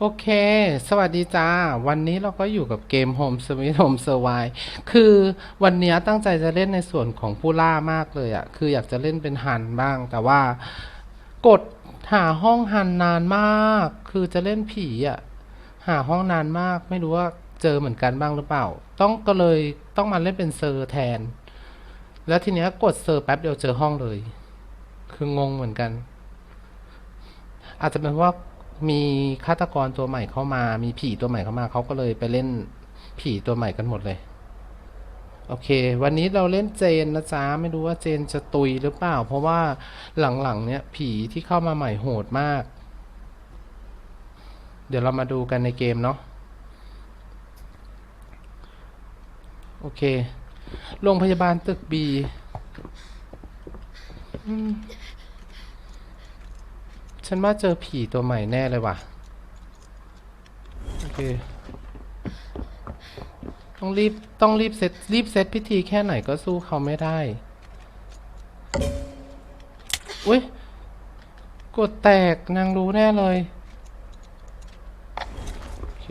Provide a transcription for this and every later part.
โอเค สวัสดีจ้า วันนี้เราก็อยู่กับเกม Home Sweet Home Survive คือวันนี้ตั้งใจจะเล่นในส่วนของผู้ล่ามากเลยอะคืออยากจะเล่นเป็นฮันบ้าง แต่ว่ากดหาห้องฮันนานมาก คือจะเล่นผีอะ่ะหาห้องนานมาก ไม่รู้ว่าเจอเหมือนกันบ้างหรือเปล่า ต้องก็เลยต้องมาเล่นเป็นเซอร์แทน แล้วทีเนี้ยกดเซอร์แป๊บเดียวเจอห้องเลย คืองงเหมือนกัน อาจจะเป็นว่า มีฆาตกรตัวใหม่เข้ามา มีผีตัวใหม่เข้ามา เขาก็เลยไปเล่นผีตัวใหม่กันหมดเลย โอเค วันนี้เราเล่นเจนนะจ๊ะ ไม่รู้ว่าเจนจะตุยหรือเปล่า เพราะว่าหลังๆ เนี่ยผีที่เข้ามาใหม่โหดมาก เดี๋ยวเรามาดูกันในเกมเนาะ โอเค โรงพยาบาลตึกบี อืม ฉันว่าเจอผีตัวใหม่แน่เลยว่ะ โอเค ต้องรีบ ต้องรีบเซตรีบเซตพิธีแค่ไหนก็สู้เขาไม่ได้ อุ้ย กดแตกนางรู้แน่เลย โอเค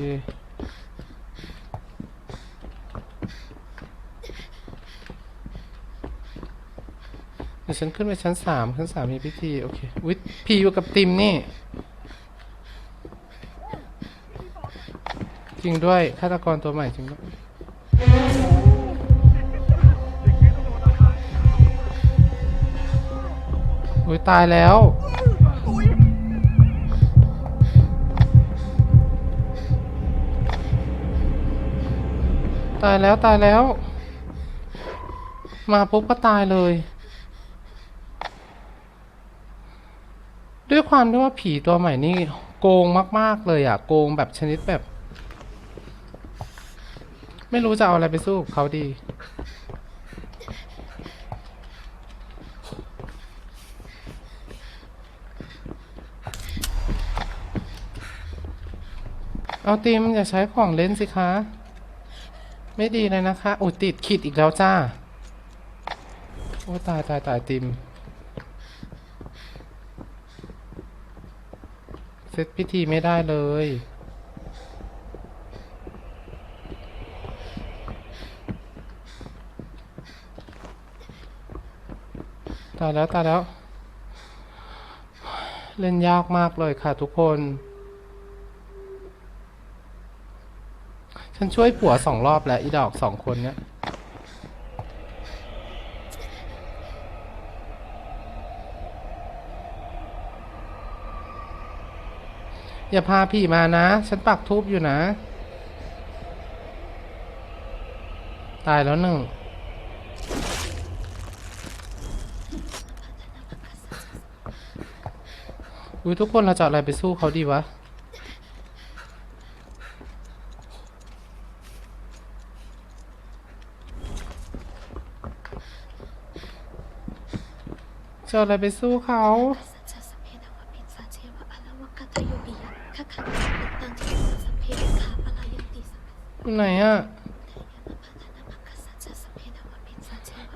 เดี๋ยวฉันขึ้นไปชั้นสามชั้นสามมีพิธี โอเควิทพีอยู่กับติมนี่ จริงด้วยฆาตกรตัวใหม่จริงด้วยอุ้ยตายแล้วตายแล้วตายแล้ว มาปุ๊บก็ตายเลย ด้วยความที่ว่าผีตัวใหม่นี่โกงมาก ๆ เลยอะ โกงแบบชนิดแบบ ไม่รู้จะเอาอะไรไปสู้เขาดีเอาตีมอย่าใช้ของเล่นสิคะ ไม่ดีเลยนะคะ อุติดขีดอีกแล้วจ้า โอ้ตายตายตายติม เซตพิธีไม่ได้เลย ตายแล้วตายแล้ว เล่นยากมากเลยค่ะทุกคน ฉันช่วยผัวสองรอบแล้วอีดอกสองคนเนี้ย อย่าพาพี่มานะ ฉันปักทูบอยู่นะ ตายแล้วหนึ่ง อุ้ยทุกคนเราจะอะไรไปสู้เขาดีวะจะอะไรไปสู้เขา ไหนอะยะ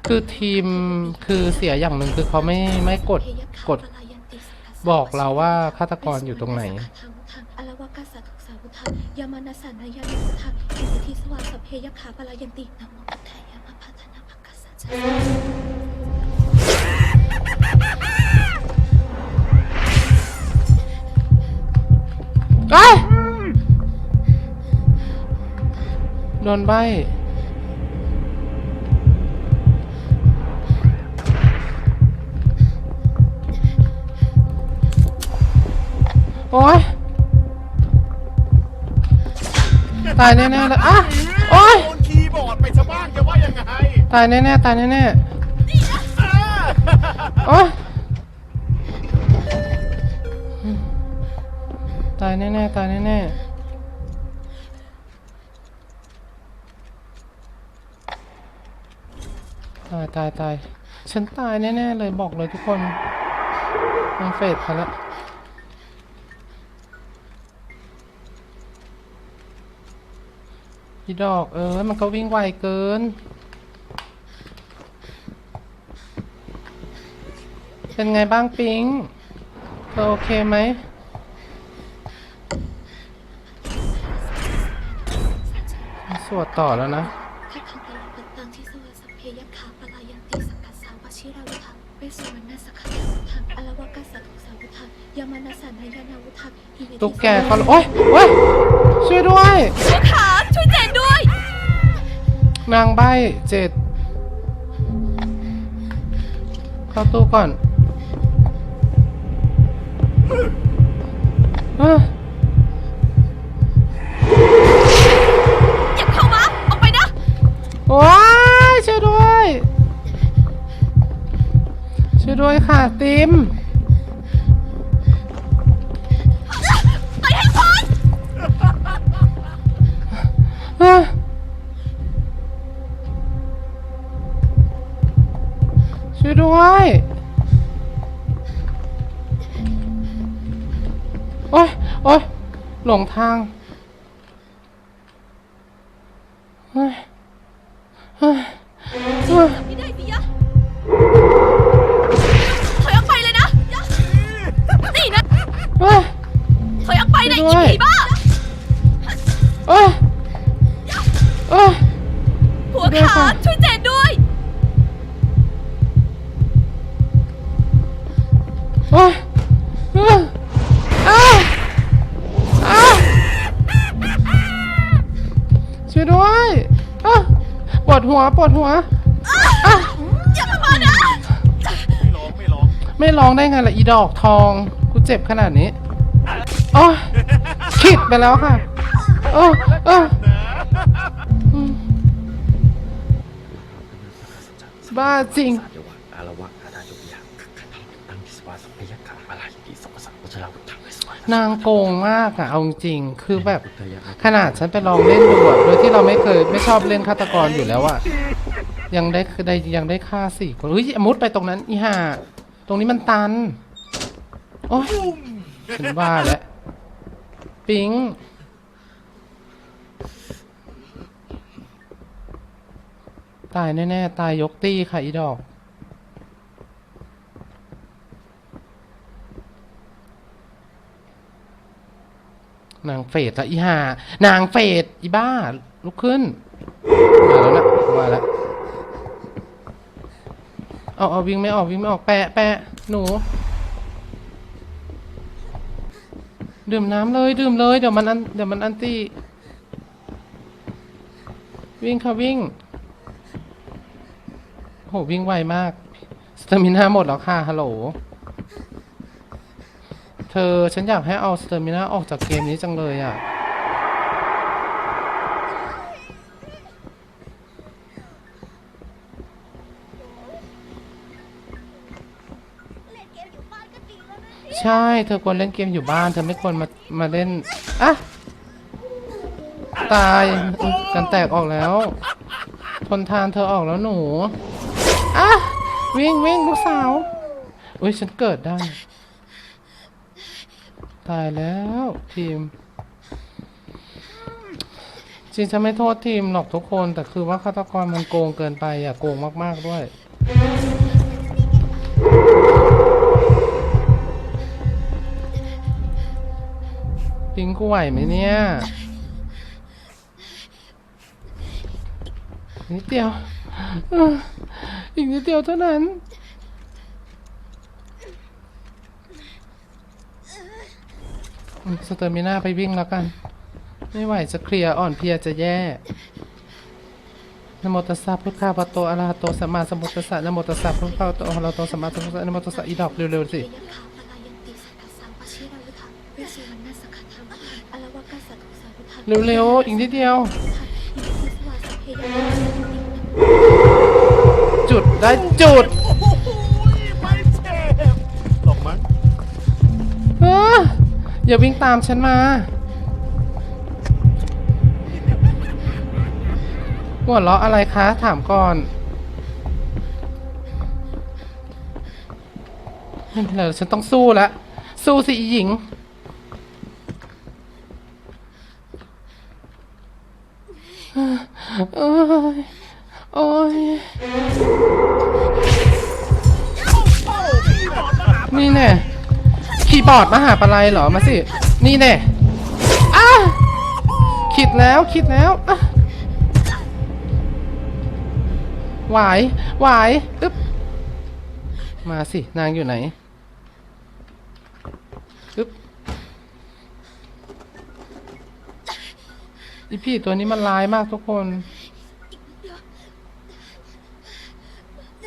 คือทีมคือเสียอย่างหนึ่งคือเขาไม่ไม่กดกด บอกเราว่าฆาตกรอยู่ตรงไหน ยามานาสานายานุทังอิสิทธิสวาสัพเพยะคาปลายันตินะโมพัทธายะมาพัฒนาภคสัจจะ ดนใบโอ้ยตายแน่ๆเลยอะโอ้ยโดนคีย์บอร์ดไปซะบ้างจะว่ายังไงตายแน่ๆตายแน่อ่าๆโอ้ยตายแน่ๆตายแน่ๆ ตายตายตายฉันตายแน่ๆเลยบอกเลยทุกคนมันเฟดไปแล้วอีดอกเออมันก็วิ่งไวเกิน เป็นไงบ้างปิงเธอโอเคไหมสวดต่อแล้วนะ ยามานัสสานายานาวุธังหิเมธิตุ๊กแกเขาโอ๊ยโอ๊ยช่วยด้วยหัวขาช่วยเจนด้วย นางใบเจ็ดเข้าตู้ก่อนเอ้ออย่าเข้ามา ออกไปนะว้ายช่วยด้วย ช่วยด้วยค่ะติม ช่วยด้วยโอ๊ยโอ๊ยหลงทางเฮ้ยเฮ้ยเฮ้ยไม่ได้สิยะถอยออกไปเลยนะยะนี่นะเฮ้ยถอยออกไปนะช่อีผีบ้า หัวปวดหัวอ้าวอย่าเข้ามานะไม่ร้องไม่ร้องไม่ร้องได้ไงล่ะอีดอกทองกูเจ็บขนาดนี้โอ้ยขิดไปแล้วค่ะโอ้โอ้อืมบ้าจริง สาเดวะอารวะอาณาจุยา นางโกงมากอะเอาจริงๆคือแบบพุทธยะขนาดฉันไปลองเล่นดูอะโดยที่เราไม่เคยไม่ชอบเล่นฆาตกรอยู่แล้วอะยังได้ได้ยังได้ฆ่าสี่คนเฮ้ยมุดไปตรงนั้นอีห่าตรงนี้มันตัน โอ้ยฉันว่าแล้วปิงตายแน่ๆ ตายยกตี้ค่ะอีดอก นางเฟดละอีห่านางเฟดอีบ้า ลุกขึ้น มาแล้วนะมาแล้วเอาเอาวิ่งไม่ออกวิ่งไม่ออกแปะแปะหนู ดื่มน้ำเลยดื่มเลยเดี๋ยวมันอันเดี๋ยวมันอันตี้วิ่งค่ะวิ่งโหวิ่งไวมากสเตมินาหมดแล้วค่ะฮัลโหล เธอฉันอยากให้เอาสเตอร์มินาออกจากเกมนี้จังเลยอะ ใช่ เธอควรเล่นเกมอยู่บ้าน เธอไม่ควรมา มาเล่น อะ ตายอุ๊ยกันแตกออกแล้ว ทนทานเธอออกแล้วหนู อะ วิ่งวิ่งลูกสาว อุ้ยฉันเกิดได้ ตายแล้วทีม จริงฉันไม่โทษทีมหรอกทุกคน แต่คือว่าฆาตกรมันโกงเกินไปอะโกงมาก ๆ ด้วยปิงกูไหวไหมเนี่ยนิดเดียวอีกนิดเดียวเท่านั้น อืม สเตอร์มิน่าไปวิ่งแล้วกัน ไม่ไหวจะเคลียร์อ่อนเพลียจะแย่นโมตัสสะพุทธาปะโตอะระหะโตสัมมาสัมพุทธัสสะนโมตัสสะพุทธาปะโตอะระหะโตสัมมาสัมพุทธัสสะนโมตัสสะอีดอกเร็วๆสิเร็วๆอีกนิดเดียว จุดได้จุด อย่าวิ่งตามฉันมาหัวเราะอะไรคะ ถามก่อนไม่เป็นไรฉันต้องสู้แล้วสู้สิหญิง โอ้ย โอ้ย นี่แน่ คีย์บอร์ดมาหาปลัยเหรอมาสิ นี่แน่อ้าคิดแล้วคิดแล้วหวายหวายอึ๊บมาสินางอยู่ไหนอึ๊บอีพี่ตัวนี้มันร้ายมากทุกคน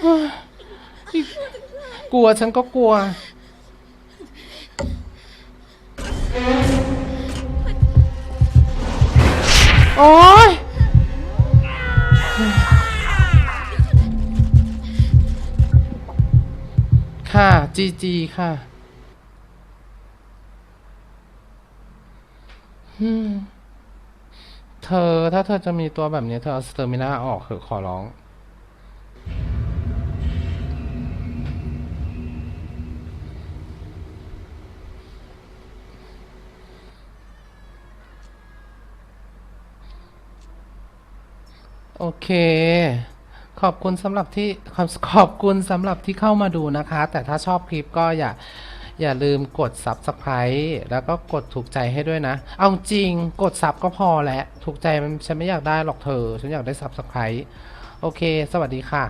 เฮ้ยอีกลัวฉันก็กลัว โอ๊ยค่ะ จีจีค่ะเธอถ้าเธอจะมีตัวแบบนี้ เธอเอาสเตอร์มินาออกเถอะขอร้อง โอเค ขอบคุณสำหรับที่ขอบขอบคุณสำหรับที่เข้ามาดูนะคะ แต่ถ้าชอบคลิปก็อย่าอย่าลืมกด Subscribe แล้วก็กดถูกใจให้ด้วยนะ เอาจริงกดซับก็พอแล้ว ถูกใจมันฉันไม่อยากได้หรอกเธอ ฉันอยากได้ Subscribe โอเค สวัสดีค่ะ